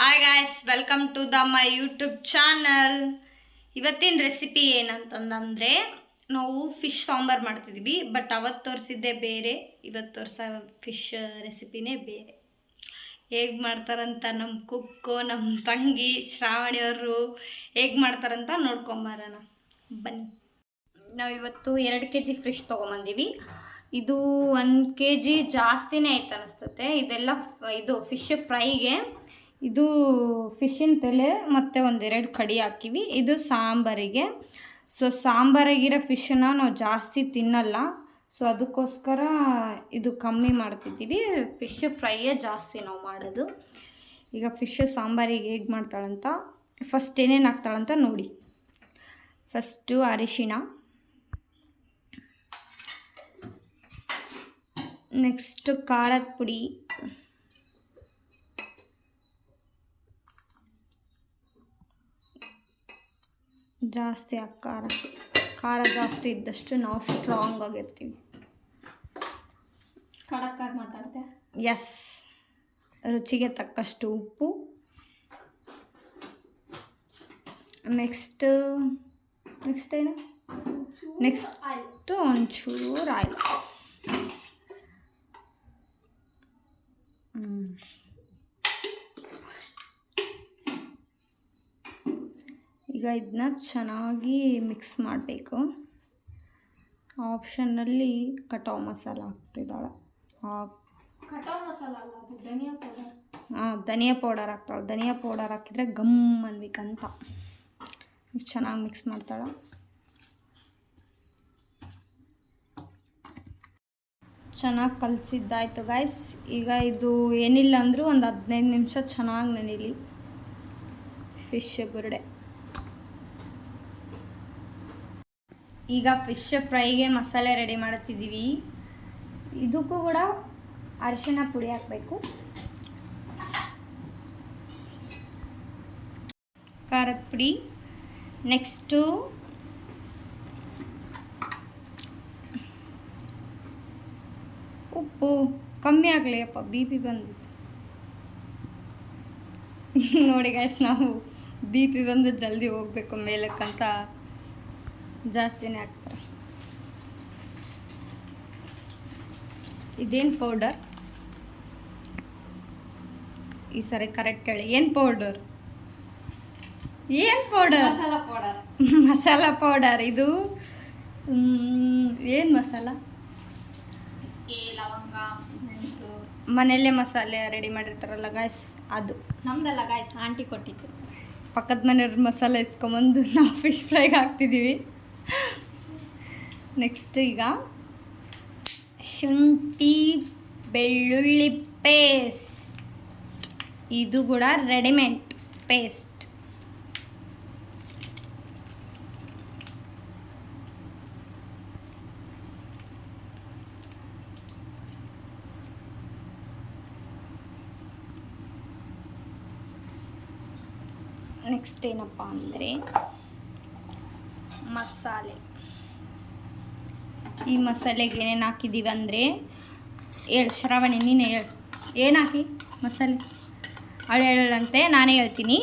Hi guys welcome to the my YouTube channel ಇವತ್ತಿನ recipe ಏನಂತಂದರೆ, ನಾವು ಫಿಶ್ ಸಾಂಬಾರು ಮಾಡ್ತಿದ್ವಿ ಬಟ್ ಅವತ್ತು ತೋರಿಸಿದ್ದೆ ಬೇರೆ ಇವತ್ತು ತೋರಿಸೋ ಫಿಶ್ ರೆಸಿಪಿನೇ ಬೇರೆ. ಹೇಗೆ ಮಾಡ್ತಾರಂತ ನಮ್ಮ ಕುಕ್ಕು ನಮ್ಮ ತಂಗಿ ಶ್ರಾವಣಿಯವರು ಹೇಗೆ ಮಾಡ್ತಾರಂತ ನೋಡ್ಕೊಂಬರೋಣ ಬನ್ನಿ. ನಾವು ಇವತ್ತು ಎರಡು ಕೆ ಜಿ ಫಿಶ್ ತೊಗೊಂಬಂದೀವಿ. ಇದು ಒಂದು ಕೆ ಜಿ ಜಾಸ್ತಿನೇ ಆಯ್ತು ಅನಿಸ್ತತೆ ಇದೆಲ್ಲ, ಇದು ಫಿಶ್ ಫ್ರೈಗೆ ಇದು ಫಿಶಿನ ತಲೆ ಮತ್ತು ಒಂದೆರಡು ಕಡಿ ಹಾಕಿವಿ. ಇದು ಸಾಂಬಾರಿಗೆ. ಸೊ ಸಾಂಬಾರಾಗಿರೋ ಫಿಶನ್ನ ನಾವು ಜಾಸ್ತಿ ತಿನ್ನಲ್ಲ. ಸೊ ಅದಕ್ಕೋಸ್ಕರ ಇದು ಕಮ್ಮಿ ಮಾಡ್ತಿದ್ದೀವಿ. ಫಿಶ್ ಫ್ರೈಯೇ ಜಾಸ್ತಿ ನಾವು ಮಾಡೋದು. ಈಗ ಫಿಶ್ ಸಾಂಬಾರಿಗೆ ಹೇಗೆ ಮಾಡ್ತಾಳಂತ? ಫಸ್ಟ್ ಏನೇನು ಹಾಕ್ತಾಳಂತ ನೋಡಿ. ಫಸ್ಟು ಅರಿಶಿಣ. ನೆಕ್ಸ್ಟ್ ಖಾರದ ಪುಡಿ. ಜಾಸ್ತಿ ಆ ಖಾರ ಖಾರ ಜಾಸ್ತಿ ಇದ್ದಷ್ಟು ನಾವು ಸ್ಟ್ರಾಂಗ್ ಆಗಿರ್ತೀವಿ. ಖಡಕ್ಕಾಗಿ ಮಾತಾಡ್ತೆ? ಎಸ್ ರುಚಿಗೆ ತಕ್ಕಷ್ಟು ಉಪ್ಪು. ನೆಕ್ಸ್ಟ್ ನೆಕ್ಸ್ಟ್ ಏನು? ನೆಕ್ಸ್ಟ್ ಒಂಚೂರು ಆಯಿಲ್. ಈಗ ಇದನ್ನ ಚೆನ್ನಾಗಿ ಮಿಕ್ಸ್ ಮಾಡಬೇಕು. ಆಪ್ಷನ್ನಲ್ಲಿ ಕಟಾವ್ ಮಸಾಲ ಹಾಕ್ತಿದ್ದಾಳೆ. ಹಾಕ್ ಕಟಾವ್ ಮಸಾಲ ಅಲ್ಲ ಅದು ಧನಿಯಾ ಪೌಡರ್ ಹಾಂ ಧನಿಯಾ ಪೌಡರ್ ಹಾಕ್ತಾಳೆ. ಧನಿಯಾ ಪೌಡರ್ ಹಾಕಿದರೆ ಗಮ್ ಅನ್ಬೇಕಂತ. ಚೆನ್ನಾಗಿ ಮಿಕ್ಸ್ ಮಾಡ್ತಾಳೆ. ಚೆನ್ನಾಗಿ ಕಲಸಿದ್ದಾಯಿತು ಗಾಯ್ಸ್ ಈಗ ಇದು ಏನಿಲ್ಲ ಅಂದರೂ ಒಂದು ಹದಿನೈದು ನಿಮಿಷ ಚೆನ್ನಾಗಿ ನೆನೀಲಿ. ಫಿಶ್ ಬುರುಡೆ. ಈಗ ಫಿಶ್ ಫ್ರೈಗೆ ಮಸಾಲೆ ರೆಡಿ ಮಾಡುತ್ತಿದ್ದೀವಿ. ಇದಕ್ಕೂ ಕೂಡ ಅರಿಶಿನ ಪುಡಿ ಹಾಕಬೇಕು. ಖಾರದ ಪುಡಿ. ನೆಕ್ಸ್ಟು ಉಪ್ಪು. ಕಮ್ಮಿ ಆಗಲಿ ಅಪ್ಪ ಬಿ ಪಿ ಬಂದಿತ್ತು. ನೋಡಿ ಗಾಯ್ಸ್ ನಾವು ಬಿ ಪಿ ಬಂದು ಜಲ್ದಿ ಹೋಗ್ಬೇಕು ಮೇಲಕ್ಕಂತ. ಜಾಸ್ತಿನೇ ಹಾಕ್ತಾರೆ ಇದೇನು ಪೌಡರ್ ಈ ಸರಿ ಕರೆಕ್ಟ್ ಹೇಳಿ. ಏನು ಪೌಡರ್ ಏನು powder masala powder masala powder ಇದು ಏನು ಮಸಾಲ? ಲವಂಗ ಮೆಣಸು. ಮನೆಯಲ್ಲೇ ಮಸಾಲೆ ರೆಡಿ ಮಾಡಿರ್ತಾರಲ್ಲ ಗಾಯ್ಸ್ ಅದು. ನಮ್ದಲ್ಲ ಗಾಯ್ಸ್ ಆಂಟಿ ಕೊಟ್ಟಿತ್ತು ಪಕ್ಕದ ಮನೆಯವ್ರ ಮಸಾಲೆ ಇಸ್ಕೊಂಬಂದು ನಾವು ಫಿಶ್ ಫ್ರೈಗೆ ಹಾಕ್ತಿದ್ದೀವಿ ನೆಕ್ಸ್ಟ್ ಈಗ ಶುಂಠಿ ಬೆಳ್ಳುಳ್ಳಿ ಪೇಸ್ಟ್ ಇದು ಕೂಡ ರೆಡಿಮೆಂಟ್ ಪೇಸ್ಟ್ ನೆಕ್ಸ್ಟ್ ಏನಪ್ಪ ಅಂದರೆ ಮಸಾಲೆ. ಈ ಮಸಾಲೆಗೆ ಏನೇನು ಹಾಕಿದ್ದೀವಿ ಅಂದರೆ ಹೇಳು ಶ್ರಾವಣಿ ನೀನು ಹೇಳು. ಏನು ಹಾಕಿ ಮಸಾಲೆ? ಅವಳು ಹೇಳಂತೆ ನಾನೇ ಹೇಳ್ತೀನಿ.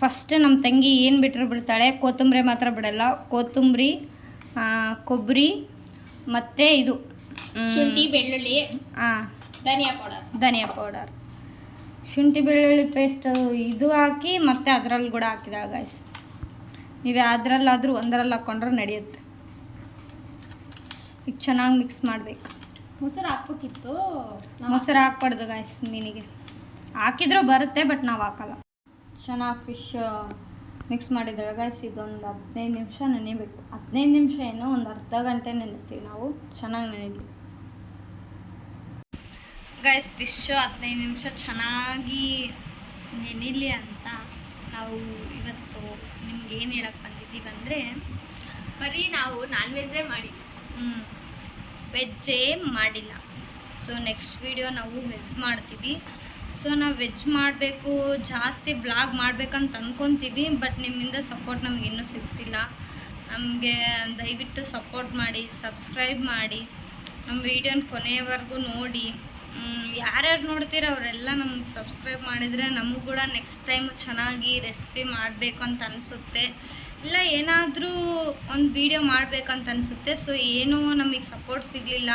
ಫಸ್ಟ್ ನಮ್ಮ ತಂಗಿ ಏನು ಬಿಟ್ಟರು ಬಿಡ್ತಾಳೆ ಕೊತ್ತಂಬರಿ ಮಾತ್ರ ಬಿಡಲ್ಲ. ಕೊತ್ತಂಬರಿ ಕೊಬ್ಬರಿ ಮತ್ತು ಇದು ಶುಂಠಿ ಬೆಳ್ಳುಳ್ಳಿ ಹಾಂ ಧನಿಯಾ ಪೌಡರ್. ಧನಿಯಾ ಪೌಡರ್. ಶುಂಠಿ ಬೆಳ್ಳುಳ್ಳಿ ಪೇಸ್ಟ್ ಇದು ಹಾಕಿ ಮತ್ತು ಅದರಲ್ಲಿ ಕೂಡ ಹಾಕಿದಾಳೆ ಗಾಯ್ಸ್ ನೀವು ಯಾವ್ದ್ರಲ್ಲಾದರೂ ಒಂದರಲ್ಲಿ ಹಾಕ್ಕೊಂಡ್ರೆ ನಡೆಯುತ್ತೆ. ಈಗ ಚೆನ್ನಾಗಿ ಮಿಕ್ಸ್ ಮಾಡಬೇಕು. ಮೊಸರು ಹಾಕ್ಬೇಕಿತ್ತು. ಮೊಸರು ಹಾಕ್ಬಾರ್ದು ಗಾಯ್ಸ್ ಮೀನಿಗೆ. ಹಾಕಿದ್ರೂ ಬರುತ್ತೆ ಬಟ್ ನಾವು ಹಾಕಲ್ಲ. ಚೆನ್ನಾಗಿ ಫಿಶ್ ಮಿಕ್ಸ್ ಮಾಡಿದ್ದಾಳೆ ಗಾಯ್ಸ್ ಇದೊಂದು ಹದಿನೈದು ನಿಮಿಷ ನೆನೆಬೇಕು. ಹದಿನೈದು ನಿಮಿಷ ಏನು ಒಂದು ಅರ್ಧ ಗಂಟೆ ನೆನೆಸ್ತೀವಿ ನಾವು. ಚೆನ್ನಾಗಿ ನೆನೆಲಿ. ಗಾಯ್ಸ್ ಫಿಶ್ ಹದಿನೈದು ನಿಮಿಷ ಚೆನ್ನಾಗಿ ನೆನಿಲಿ ಅಂತ ನಾವು ಇವತ್ತು ನಿಮ್ಗೆ ಏನು ಹೇಳಕ್ಕೆ ಬಂದಿದ್ದೀವಿ ಅಂದರೆ ಬರೀ ನಾವು ನಾನ್ ವೆಜ್ಜೇ ಮಾಡಿ ವೆಜ್ಜೇ ಮಾಡಿಲ್ಲ. ಸೊ ನೆಕ್ಸ್ಟ್ ವಿಡಿಯೋ ನಾವು ವೆಜ್ ಮಾಡ್ತೀವಿ. ಸೊ ನಾವು ವೆಜ್ ಮಾಡಬೇಕು ಜಾಸ್ತಿ ಬ್ಲಾಗ್ ಮಾಡ್ಬೇಕಂತ ಅಂದ್ಕೊತೀವಿ ಬಟ್ ನಿಮ್ಮಿಂದ ಸಪೋರ್ಟ್ ನಮ್ಗೆ ಇನ್ನೂ ಸಿಗ್ತಿಲ್ಲ. ನಮಗೆ ದಯವಿಟ್ಟು ಸಪೋರ್ಟ್ ಮಾಡಿ ಸಬ್ಸ್ಕ್ರೈಬ್ ಮಾಡಿ. ನಮ್ಮ ವೀಡಿಯೋನ ಕೊನೆಯವರೆಗೂ ನೋಡಿ. ಯಾರ್ಯಾರು ನೋಡ್ತೀರ ಅವರೆಲ್ಲ ನಮ್ಗೆ ಸಬ್ಸ್ಕ್ರೈಬ್ ಮಾಡಿದರೆ ನಮಗೂ ಕೂಡ ನೆಕ್ಸ್ಟ್ ಟೈಮ್ ಚೆನ್ನಾಗಿ ರೆಸಿಪಿ ಮಾಡಬೇಕು ಅಂತ ಅನಿಸುತ್ತೆ. ಇಲ್ಲ, ಏನಾದರೂ ಒಂದು ವಿಡಿಯೋ ಮಾಡಬೇಕಂತ ಅನಿಸುತ್ತೆ. ಸೊ ಏನೂ ನಮಗೆ ಸಪೋರ್ಟ್ ಸಿಗಲಿಲ್ಲ.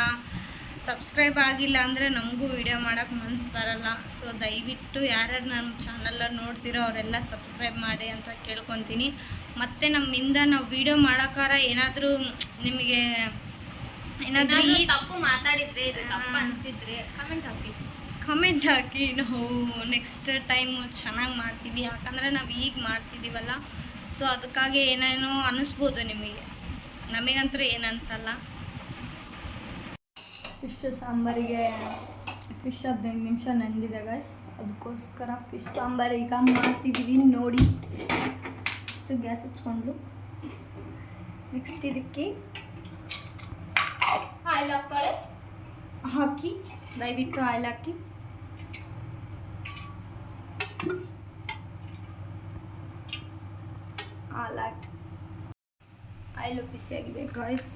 ಸಬ್ಸ್ಕ್ರೈಬ್ ಆಗಿಲ್ಲ ಅಂದರೆ ನಮಗೂ ವಿಡಿಯೋ ಮಾಡೋಕ್ಕೆ ಮನ್ಸು ಬರಲ್ಲ. ಸೊ ದಯವಿಟ್ಟು ಯಾರ್ಯಾರು ನಮ್ಮ ಚಾನಲ್ಲ ನೋಡ್ತೀರೋ ಅವರೆಲ್ಲ ಸಬ್ಸ್ಕ್ರೈಬ್ ಮಾಡಿ ಅಂತ ಕೇಳ್ಕೊತೀನಿ. ಮತ್ತು ನಮ್ಮಿಂದ ನಾವು ವಿಡಿಯೋ ಮಾಡೋಕ್ಕಾರ ಏನಾದರೂ ನಿಮಗೆ ಏನಾದರೂ ತಪ್ಪು ಮಾತಾಡಿದ್ರೆ ಇದು ತಪ್ಪು. ಅನ್ಸಿದ್ರೆ ಕಮೆಂಟ್ ಹಾಕಿ. ಕಮೆಂಟ್ ಹಾಕಿ. ನಾವು ನೆಕ್ಸ್ಟ್ ಟೈಮು ಚೆನ್ನಾಗಿ ಮಾಡ್ತೀವಿ. ಯಾಕಂದರೆ ನಾವು ಈಗ ಮಾಡ್ತಿದ್ದೀವಲ್ಲ ಸೊ ಅದಕ್ಕಾಗಿ ಏನೇನೋ ಅನಿಸ್ಬೋದು ನಿಮಗೆ. ನಮಗಂತೂ ಏನು ಅನಿಸಲ್ಲ. ಫಿಶ್ ಸಾಂಬಾರಿಗೆ ಫಿಶ್ ಹದಿನೈದು ನಿಮಿಷ ನೆಂದಿದೆ ಗೈಸ್ ಅದಕ್ಕೋಸ್ಕರ ಫಿಶ್ ಸಾಂಬಾರು ಈಗ ಮಾಡ್ತಿದ್ದೀವಿ ನೋಡಿ. ಇಷ್ಟು ಗ್ಯಾಸ್ ಹಚ್ಕೊಂಡು. ನೆಕ್ಸ್ಟ್ ಇದಕ್ಕೆ ಆಯಿಲ್ ಹಾಕ್ತಾಳೆ ಹಾಕಿ ದಯವಿಟ್ಟು ಆಯಿಲ್ ಹಾಕಿ. ಆಯಿಲ್ ಹಾಕಿ. ಆಯಿಲು ಬಿಸಿಯಾಗಿದೆ ಗಾಯ್ಸ್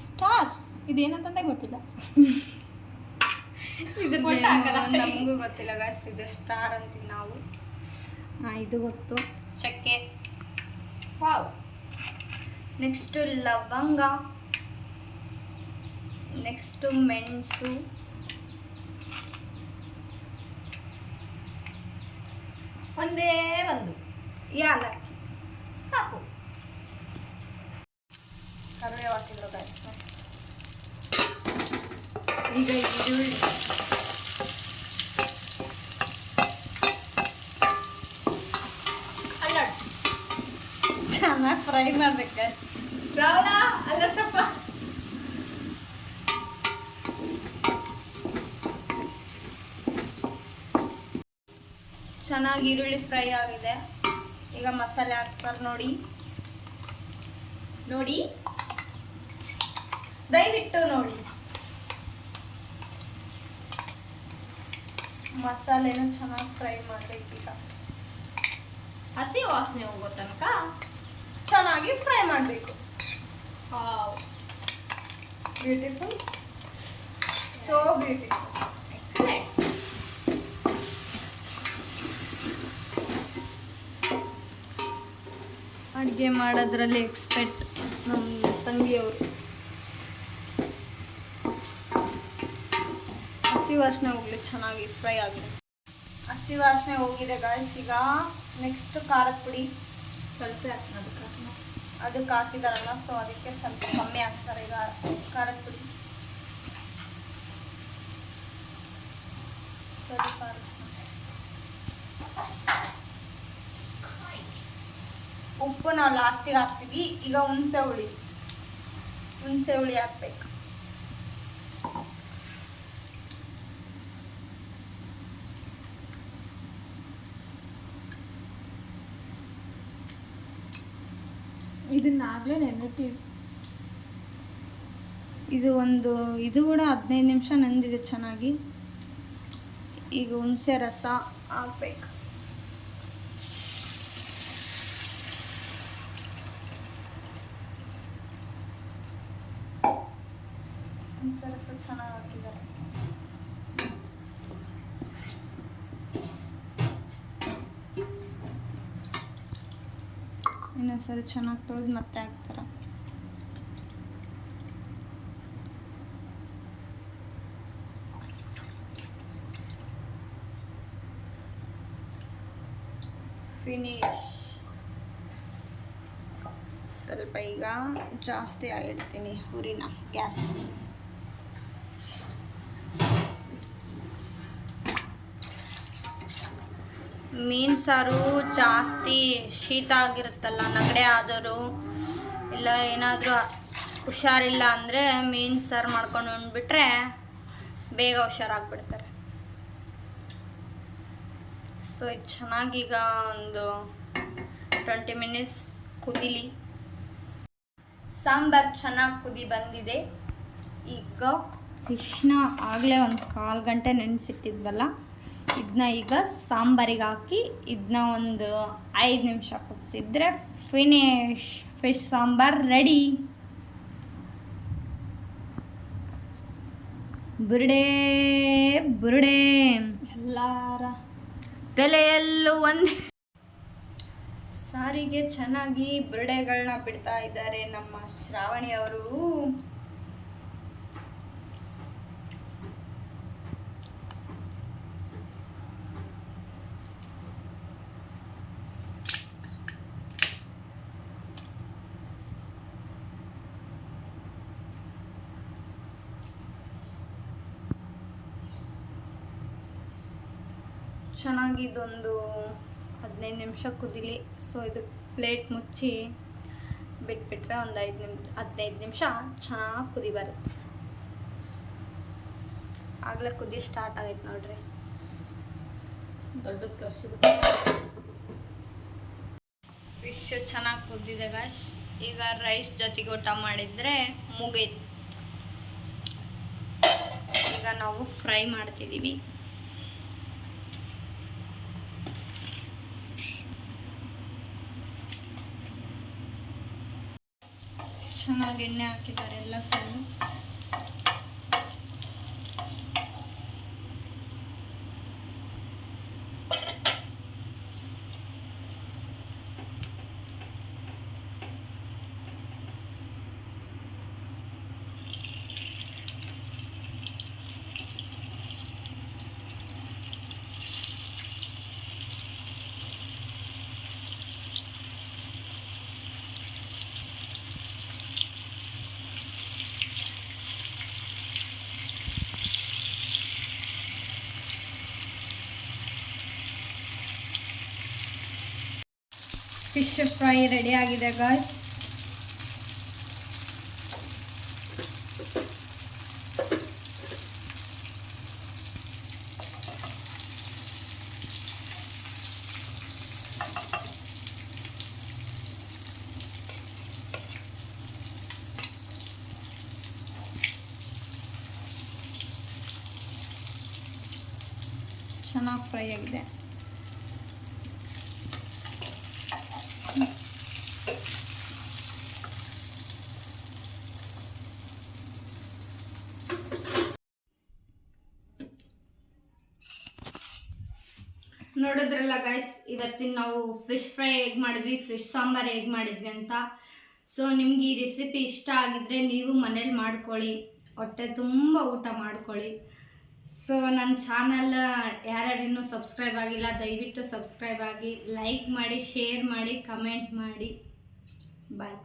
ಸ್ಟಾರ್ ಇದೇನಂತಂದೇ ಗೊತ್ತಿಲ್ಲ. ಹಾಕಲ್ಲ ನಮಗೂ ಗೊತ್ತಿಲ್ಲ ಗಾಯ್ಸ್ ಇದು ಸ್ಟಾರ್ ಅಂತೀವಿ ನಾವು. ಹಾಂ ಇದು ಗೊತ್ತು. ಚಕ್ಕೆ. ವಾವ್. ನೆಕ್ಸ್ಟು ಲವಂಗ. ನೆಕ್ಸ್ಟು ಮೆಣಸು ಒಂದೇ ಒಂದು. ಯಾಲಕ್ಕಿ ಸಾಕು. ಕರಿಬೇವು ಹಾಕಿದ್ರು guys. ಈಗ ಈರುಳ್ಳಿ ಅಲ್ಲಡ್. ಚೆನ್ನಾಗಿ ಫ್ರೈ ಮಾಡ್ಬೇಕು ರಾವಣ ಅಲ್ಲ ಸ್ವಲ್ಪ ಚೆನ್ನಾಗಿ ಈರುಳ್ಳಿ ಫ್ರೈ ಆಗಿದೆ. ಈಗ ಮಸಾಲೆ ಹಾಕ್ತಾರೆ ನೋಡಿ. ನೋಡಿ. ದಯವಿಟ್ಟು ನೋಡಿ. ಮಸಾಲೆನೂ ಚೆನ್ನಾಗಿ ಫ್ರೈ ಮಾಡ್ಬೇಕು ಈಗ. ಹಸಿ ವಾಸನೆ ಹೋಗೋ ತನಕ ಚೆನ್ನಾಗಿ ಫ್ರೈ ಮಾಡಬೇಕು. ಬ್ಯೂಟಿಫುಲ್ ಸೋ ಬ್ಯೂಟಿಫುಲ್ ಅಡುಗೆ ಮಾಡೋದ್ರಲ್ಲಿ ಎಕ್ಸ್ಪೆಕ್ಟ್ ನಮ್ಮ ತಂಗಿಯವರು. ಹಸಿ ವಾಸನೆ ಹೋಗ್ಲಿ ಚೆನ್ನಾಗಿ ಫ್ರೈ ಆಗಲಿ. ಹಸಿ ವಾಸನೆ ಹೋಗಿದೆ ಗಾಯ್ಸ್ ಈಗ ನೆಕ್ಸ್ಟ್ ಖಾರದ ಪುಡಿ. ಸ್ವಲ್ಪ ಅದಕ್ಕೆ ಅದಕ್ಕೆ ಹಾಕಿದಾರಲ್ಲ ಸೊ ಅದಕ್ಕೆ ಸ್ವಲ್ಪ ಕಮ್ಮಿ ಹಾಕ್ತಾರೆ ಈಗ ಖಾರದ ಪುಡಿ. ಸ್ವಲ್ಪ. ಉಪ್ಪು ನಾವು ಲಾಸ್ಟಿಗೆ ಹಾಕ್ತೀವಿ. ಈಗ ಹುಣಸೆ ಹುಳಿ. ಹುಣಸೆ ಹುಳಿ ಹಾಕ್ಬೇಕು. ಇದನ್ನಾಗಲೇ ನೆನ್ನಿಟ್ಟಿವಿ. ಇದು ಒಂದು ಇದು ಕೂಡ ಹದಿನೈದು ನಿಮಿಷ ನಂದಿದೆ ಚೆನ್ನಾಗಿ. ಈಗ ಹುಣಸೆ ರಸ ಹಾಕ್ಬೇಕು. ಹುಣಸೆ ರಸ ಚೆನ್ನಾಗಿ ಹಾಕಿದ್ದಾರೆ ಇನ್ನೊಂದ್ಸರಿ ಚೆನ್ನಾಗಿ ತೊಳೆದು ಮತ್ತೆ ಹಾಕ್ತಾರೆ? ಫಿನಿಶ್ ಸ್ವಲ್ಪ ಈಗ ಜಾಸ್ತಿ ಆಗಿಡ್ತೀನಿ ಹುರಿನ ಗ್ಯಾಸ್. ಮೀನು ಸಾರು ಜಾಸ್ತಿ ಶೀತ ಆಗಿರುತ್ತಲ್ಲ, ನಗಡೆ ಆದರೂ ಇಲ್ಲ, ಏನಾದರೂ ಹುಷಾರಿಲ್ಲ ಅಂದರೆ ಮೀನು ಸಾರು ಮಾಡ್ಕೊಂಡು ಉಂಡ್ಬಿಟ್ರೆ ಬೇಗ ಹುಷಾರಾಗ್ಬಿಡ್ತಾರೆ. ಸೊ ಇದು ಚೆನ್ನಾಗಿ ಈಗ ಒಂದು ಟ್ವೆಂಟಿ ಮಿನಿಟ್ಸ್ ಕುದಿಲಿ. ಸಾಂಬಾರು ಚೆನ್ನಾಗಿ ಕುದಿ ಬಂದಿದೆ. ಈಗ ಫಿಶ್ನ ಆಗಲೇ ಒಂದು ಕಾಲು ಗಂಟೆ ನೆನೆಸಿಟ್ಟಿದ್ವಲ್ಲ ಇದನ್ನ ಈಗ ಸಾಂಬಾರಿಗೆ ಹಾಕಿ ಇದನ್ನ ಒಂದು ಐದು ನಿಮಿಷ ಕುದಿಸಿದ್ರೆ ಫಿನಿಶ್ ಫಿಶ್ ಸಾಂಬಾರ್ ರೆಡಿ ಬುರುಡೆ ಬುರುಡೆ. ಎಲ್ಲಾರ ತಲೆಯಲ್ಲೂ ಒಂದು. ಸಾರಿಗೆ ಚೆನ್ನಾಗಿ ಬುರುಡೆಗಳನ್ನ ಬಿಡ್ತಾ ಇದ್ದಾರೆ ನಮ್ಮ ಶ್ರಾವಣಿ ಅವರು. ಚೆನ್ನಾಗಿ ಇದೊಂದು ಹದಿನೈದು ನಿಮಿಷ ಕುದಿಲಿ. ಸೊ ಇದು ಪ್ಲೇಟ್ ಮುಚ್ಚಿ ಬಿಟ್ಬಿಟ್ರೆ ಒಂದು ಐದು ನಿಮಿಷ ಹದಿನೈದು ನಿಮಿಷ ಚೆನ್ನಾಗಿ ಕುದಿ ಬರುತ್ತೆ. ಆಗಲೇ ಕುದಿ ಸ್ಟಾರ್ಟ್ ಆಗೈತೆ ನೋಡ್ರಿ. ದೊಡ್ಡದು ತೋರಿಸಿಬಿಟ್ಟು. ಫಿಶ್ ಚೆನ್ನಾಗಿ ಕುದ್ದಿದೆ ಗಾಸ್ ಈಗ ರೈಸ್ ಜೊತೆಗೆ ಊಟ ಮಾಡಿದರೆ ಮುಗೀತು. ಈಗ ನಾವು ಫ್ರೈ ಮಾಡ್ತಿದ್ದೀವಿ ಚೆನ್ನಾಗಿ ಎಣ್ಣೆ ಹಾಕಿದ್ದಾರೆ ಎಲ್ಲ ಸೈಡು. ಫಿಶ್ ಫ್ರೈ ರೆಡಿ ಆಗಿದೆ ಗಾಯ್ಸ್ ಚೆನ್ನಾಗಿ ಫ್ರೈ ಆಗಿದೆ. ನೋಡಿದ್ರಲ್ಲ ಗೈಸ್ ಇವತ್ತಿನ ನಾವು ಫಿಶ್ ಫ್ರೈ ಹೇಗೆ ಮಾಡಿದ್ವಿ ಫಿಶ್ ಸಾಂಬಾರ್ ಹೇಗೆ ಮಾಡಿದ್ವಿ ಅಂತ. ಸೊ ನಿಮ್ಗೆ ಈ ರೆಸಿಪಿ ಇಷ್ಟ ಆಗಿದ್ರೆ ನೀವು ಮನೇಲಿ ಮಾಡ್ಕೊಳ್ಳಿ, ಹೊಟ್ಟೆ ತುಂಬ ಊಟ ಮಾಡ್ಕೊಳ್ಳಿ. ಸೊ ನನ್ನ ಚಾನಲ್ ಯಾರ್ಯಾರು ಇನ್ನೂ ಸಬ್ಸ್ಕ್ರೈಬ್ ಆಗಿಲ್ಲ, ದಯವಿಟ್ಟು ಸಬ್ಸ್ಕ್ರೈಬ್ ಆಗಿ ಲೈಕ್ ಮಾಡಿ ಶೇರ್ ಮಾಡಿ ಕಮೆಂಟ್ ಮಾಡಿ. ಬಾಯ್